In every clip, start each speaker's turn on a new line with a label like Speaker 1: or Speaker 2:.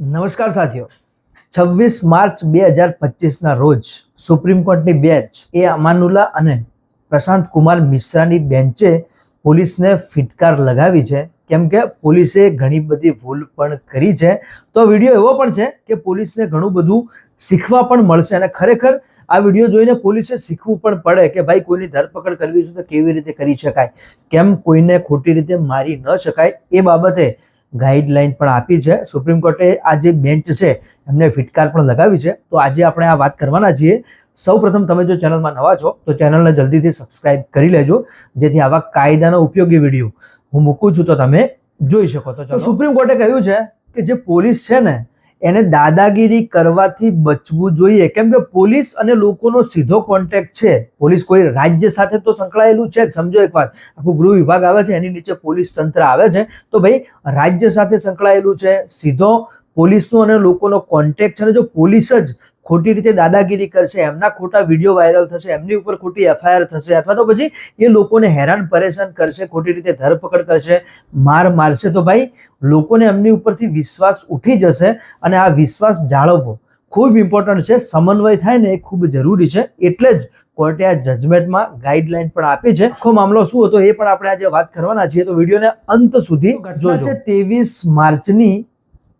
Speaker 1: નમસ્કાર સાથીઓ. છવ્વીસ માર્ચ બે હજાર પચીસના રોજ સુપ્રીમ કોર્ટની બેન્ચ એ અમાનુલ્લા અને પ્રશાંત કુમાર મિશ્રાની બેન્ચે પોલીસને ફિટકાર લગાવી છે. કેમ કે પોલીસે ઘણી બધી ભૂલ પણ કરી છે. તો વીડિયો એવો પણ છે કે પોલીસને ઘણું બધું શીખવા પણ મળશે અને ખરેખર આ વીડિયો જોઈને પોલીસે શીખવું પણ પડે કે ભાઈ કોઈની ધરપકડ કરવી છે તો કેવી રીતે કરી શકાય? કેમ કોઈને ખોટી રીતે મારી ન શકાય? એ બાબતે ગાઈડલાઈન પણ આપી છે. સુપ્રીમ કોર્ટે આ જે બેન્ચ છે એમને ફિટકાર પણ લગાવી છે. તો આજે આપણે આ વાત કરવાના છીએ. સૌ પ્રથમ તમે જો ચેનલમાં નવા છો તો ચેનલને જલ્દીથી સબસ્ક્રાઇબ કરી લેજો. જેથી આવા કાયદાનો ઉપયોગી વીડિયો હું મૂકું છું તો તમે જોઈ શકો. તો ચલો. સુપ્રીમ કોર્ટે કહ્યું છે કે જે પોલીસ છે ને એને દાદાગીરી કરવાથી બચવું જોઈએ. કેમ કે પોલીસ અને લોકોનો સીધો કોન્ટેક્ટ છે. પોલીસ કોઈ રાજ્ય સાથે તો સંકળાયેલું છે સમજો એક વાત. આખું ગૃહ વિભાગ આવે છે, એની નીચે પોલીસ તંત્ર આવે છે. તો ભાઈ, રાજ્ય સાથે સંકળાયેલું છે, સીધો પોલીસનો અને લોકોનો કોન્ટેક્ટ છે. અને જો પોલીસ જ ખોટી રીતે દાદાગીરી કરશે એમના ખોટા વીડિયો વાયરલ થશે એમની ઉપર ખોટી એફઆઈઆર થશે અથવા તો પછી એ લોકોને હેરાન પરેશાન કરશે ખોટી રીતે ધરપકડ કરશે માર મારશે તો ભાઈ લોકોને એમની ઉપરથી વિશ્વાસ ઉઠી જશે અને આ વિશ્વાસ જાળવવો ખૂબ ઇમ્પોર્ટન્ટ છે સમન્વય થાય ને એ ખૂબ જરૂરી છે એટલે જ કોર્ટે આ જજમેન્ટમાં ગાઈડલાઈન પણ આપી છે. આખો મામલો શું હતો એ પણ આપણે આજે વાત કરવાના છીએ તો વિડીયોને અંત સુધી જોજો. છે ત્રેવીસ માર્ચની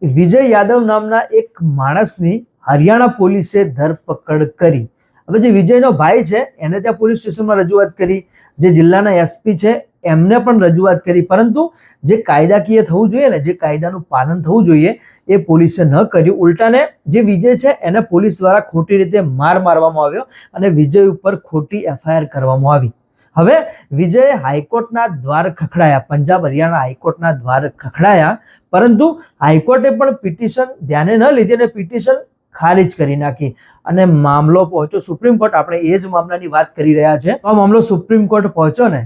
Speaker 1: વિજય યાદવ નામના એક માણસની હરિયાણા પોલીસે ધરપકડ કરી. હવે જે વિજયનો ભાઈ છે, એને ત્યાં પોલીસ સ્ટેશનમાં રજૂઆત કરી. જે જિલ્લાના એસપી છે, એમને પણ રજૂઆત કરી. પરંતુ જે કાયદાકીય થવું જોઈએ ને, જે કાયદાનું પાલન થવું જોઈએ, એ પોલીસે ન કર્યું. ઉલટાને જે વિજય છે, એને પોલીસ દ્વારા ખોટી રીતે માર મારવામાં આવ્યો અને વિજય ઉપર ખોટી એફઆઈઆર કરવામાં આવી. હવે વિજયે હાઈકોર્ટના દ્વાર ખખડાયા. પંજાબ હરિયાણા હાઈકોર્ટના દ્વાર ખખડાયા. પરંતુ હાઈકોર્ટે પણ પિટિશન ધ્યાને ન લીધી અને પિટિશન ખારિજ કરી નાખી. અને મામલો પહોંચ્યો સુપ્રીમ કોર્ટ. આપણે એ જ મામલાની વાત કરી રહ્યા છે. તો મામલો સુપ્રીમ કોર્ટ પહોંચ્યો ને,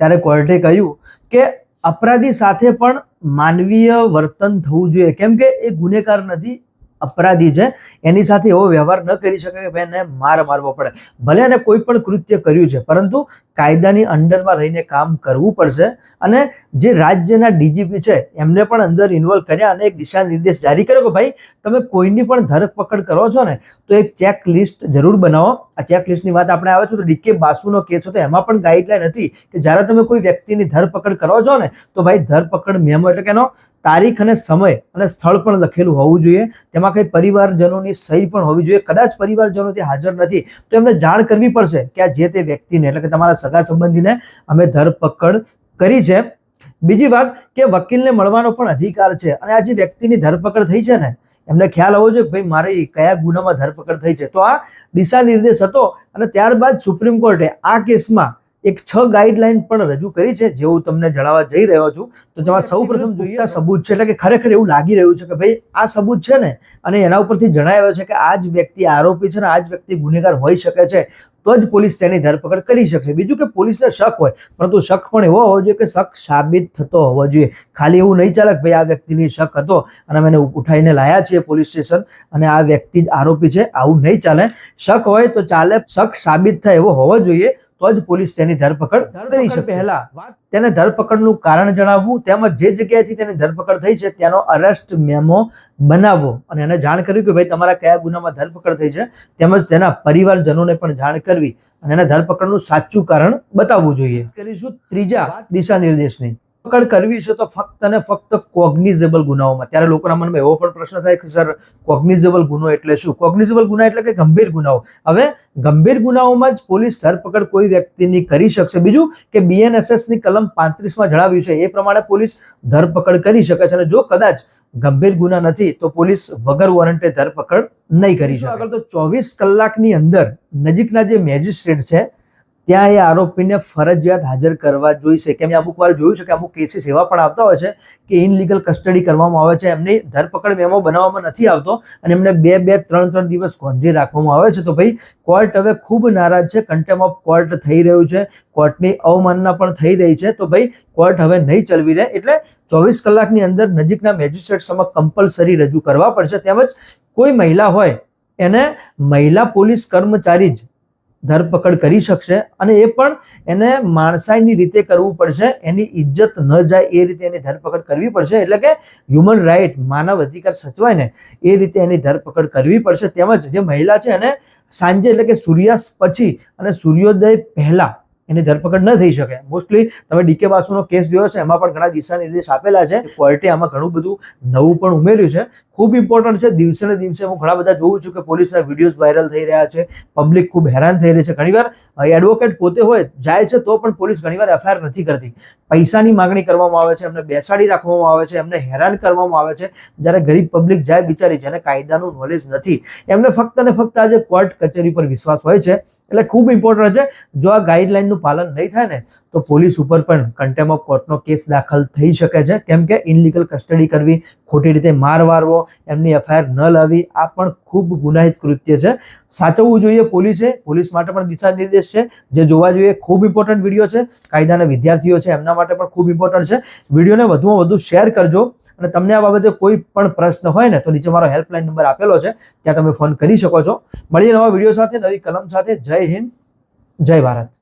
Speaker 1: ત્યારે કોર્ટે કહ્યું કે અપરાધી સાથે પણ માનવીય વર્તન થવું જોઈએ. કેમ કે એ ગુનેગાર નથી અપરાધી છે. એની સાથે એવો વ્યવહાર ન કરી શકે કે ભાઈ એને માર મારવો પડે. ભલે એને કોઈ પણ કૃત્ય કર્યું છે, પરંતુ કાયદાની અંડરમાં રહીને કામ કરવું પડશે અને જે રાજ્યના ડીજીપી છે, એમને પણ અંદર ઇન્વોલ્વ કર્યા અને એક દિશા નિર્દેશ જારી કર્યો કે ભાઈ, તમે કોઈની પણ ધરપકડ કરો છો ને, તો એક ચેક લિસ્ટ જરૂર બનાવો. આ ચેક લિસ્ટની વાત આપણે આવે છે, તો ડીકે બાસુનો કેસ હતો, એમાં પણ ગાઈડલાઈન હતી કે જ્યારે તમે કોઈ વ્યક્તિની ધરપકડ કરો છો ને, તો ભાઈ ધરપકડ મેમો એટલે કે એનો તારીખ અને સમય અને સ્થળ પણ લખેલું હોવું જોઈએ. તેમાં કંઈ પરિવારજનોની સહી પણ હોવી જોઈએ. કદાચ પરિવારજનો તે હાજર નથી, તો એમને જાણ કરવી પડશે કે આ જે તે વ્યક્તિને, એટલે કે તમારા સગા સંબંધીને, અમે ધરપકડ કરી છે. બીજી વાત કે વકીલને મળવાનો પણ અધિકાર છે અને આ જે વ્યક્તિની ધરપકડ થઈ છે ને એમને ખ્યાલ આવવો જોઈએ કે ભાઈ મારી કયા ગુનામાં ધરપકડ થઈ છે. તો આ દિશા નિર્દેશ હતો અને ત્યારબાદ સુપ્રીમ કોર્ટે આ કેસમાં એક છ ગાઈડલાઈન પણ રજૂ કરી છે જે હું તમને જણાવવા જઈ રહ્યો છું. તો તેમાં સૌ પ્રથમ જોઈએ આ સબૂત છે એટલે કે ખરેખર એવું લાગી રહ્યું છે કે ભાઈ આ સબૂત છે ને અને એના ઉપરથી જણાવ્યો છે કે આ જ વ્યક્તિ આરોપી છે ને આ જ વ્યક્તિ ગુનેગાર હોઈ શકે છે. તો જ પોલીસ તેની ધરપકડ કરી શકશે. બીજું કે પોલીસને શક હોય, પરંતુ શક પણ એવો હોવો જોઈએ કે શક સાબિત થતો હોવો જોઈએ. ખાલી એવું નહીં ચાલે કે ભાઈ આ વ્યક્તિની શક હતો અને અમે ઉઠાઈને લાયા છીએ પોલીસ સ્ટેશન અને આ વ્યક્તિ જ આરોપી છે, આવું નહીં ચાલે. શક હોય તો ચાલે, શક સાબિત થાય એવો હોવો જોઈએ. તો જ પોલીસ તેની ધરપકડ કરી શકે પહેલા. તેને ધરપકડનું કારણ જણાવવું તેમજ જે જગ્યાએથી તેની ધરપકડ થઈ છે ત્યાંનો અરેસ્ટ મેમો બનાવવો. અને એને જાણ કર્યું કે ભાઈ તમારા કયા ગુનામાં ધરપકડ થઈ છે તેમજ તેના પરિવારજનોને પણ જાણ કરવી અને એના ધરપકડનું સાચું કારણ બતાવવું જોઈએ. કરીશું ત્રીજા દિશા નિર્દેશની. ધરપકડ કરવી છે તો ફક્ત અને ફક્ત કોગ્નિઝેબલ ગુનાઓમાં. ત્યારે લોકોના મનમાં એવો પણ પ્રશ્ન થાય કે, સર કોગ્નિઝેબલ ગુનો એટલે શું? કોગ્નિઝેબલ ગુના એટલે કે ગંભીર ગુનાઓ. હવે, ગંભીર ગુનાઓમાં જ પોલીસ ધરપકડ કોઈ વ્યક્તિની કરી શકશે. બીજું કે બીએનએસએસની કલમ પાંત્રીસમાં જણાવ્યું છે, એ પ્રમાણે પોલીસ ધરપકડ કરી શકે છે. અને જો કદાચ ગંભીર ગુના નથી, તો પોલીસ વગર વોરંટે ધરપકડ નહીં કરી શકે. આગળ તો ચોવીસ કલાકની અંદર નજીકના જે મેજિસ્ટ્રેટ છે ત્યાં એ આરોપીને ફરજિયાત હાજર કરવા જોઈશે. કેમ અમુક વાર જોયું છે કે અમુક કેસીસ એવા પણ આવતા હોય છે કે ઇનલીગલ કસ્ટડી કરવામાં આવે છે. એમની ધરપકડ મેમો બનાવવામાં નથી આવતો અને એમને બે બે, ત્રણ ત્રણ દિવસ ગોંધી રાખવામાં આવે છે. તો ભાઈ, કોર્ટ હવે ખૂબ નારાજ છે. કન્ટેમ ઓફ કોર્ટ થઈ રહ્યું છે. કોર્ટની અવમાનના પણ થઈ રહી છે. તો ભાઈ, કોર્ટ હવે નહીં ચલવી રહે. એટલે ચોવીસ કલાકની અંદર નજીકના મેજિસ્ટ્રેટ સમક્ષ કમ્પલસરી રજૂ કરવા પડશે. તેમજ કોઈ મહિલા હોય, એને મહિલા પોલીસ કર્મચારી જ ધરપકડ કરી શકશે અને એ પણ એને માણસાઈની રીતે કરવું પડશે. એની ઇજ્જત ન જાય એ રીતે એની ધરપકડ કરવી પડશે. એટલે કે હ્યુમન રાઇટ માનવ અધિકાર સચવાય ને એ રીતે એની ધરપકડ કરવી પડશે. તેમજ જે મહિલા છે એને સાંજે એટલે કે સૂર્યાસ્ત પછી અને સૂર્યોદય પહેલા એની ધરપકડ ન થઈ શકે. મોસ્ટલી તમે ડીકે બાસુનો કેસ જોયો છે, એમાં પણ ઘણા દિશા નિર્દેશ આપેલા છે. કોર્ટે આમાં ઘણું બધું નવું પણ ઉમેર્યું છે. ખૂબ ઇમ્પોર્ટન્ટ છે, દિવસે ને દિવસે હું ઘણા બધા જોઉં છું કે પોલીસના વિડીયોઝ વાયરલ થઈ રહ્યા છે. પબ્લિક ખૂબ હેરાન થઈ રહી છે. ઘણીવાર એડવોકેટ પોતે હોય, જાય છે તો પણ પોલીસ ઘણીવાર એફઆઈઆર નથી કરતી. પૈસાની માગણી કરવામાં આવે છે, એમને બેસાડી રાખવામાં આવે છે, એમને હેરાન કરવામાં આવે છે. જ્યારે ગરીબ પબ્લિક જાય બિચારી, જેને કાયદાનું નોલેજ નથી. એમને ફક્ત ને ફક્ત આજે કોર્ટ કચેરી પર વિશ્વાસ હોય છે. એટલે ખૂબ ઇમ્પોર્ટન્ટ છે, જો આ ગાઈડલાઇનનું પાલન નહીં થાય ને તો પોલીસ ઉપર પણ કન્ટેમ ઓફ કોર્ટનો કેસ દાખલ થઈ શકે છે. કેમ કે ઇનલીગલ કસ્ટડી કરવી, ખોટી રીતે માર વારવો, એમની એફઆઈઆર ન લાવવી, આ પણ ખૂબ ગુનાહિત કૃત્ય છે. સાચવવું જોઈએ પોલીસે. પોલીસ માટે પણ દિશા નિર્દેશ છે. જે જોવા જોઈએ, ખૂબ ઇમ્પોર્ટન્ટ વીડિયો છે. કાયદાના વિદ્યાર્થીઓ છે, એમના માટે પણ ખૂબ ઇમ્પોર્ટન્ટ છે. વિડીયોને વધુમાં વધુ શેર કરજો અને તમને આ બાબતે કોઈ પણ પ્રશ્ન હોય ને, તો નીચે મારો હેલ્પલાઇન નંબર આપેલો છે, ત્યાં તમે ફોન કરી શકો છો. મળીએ નવા વીડિયો સાથે, નવી કલમ સાથે. જય હિન્દ, જય ભારત.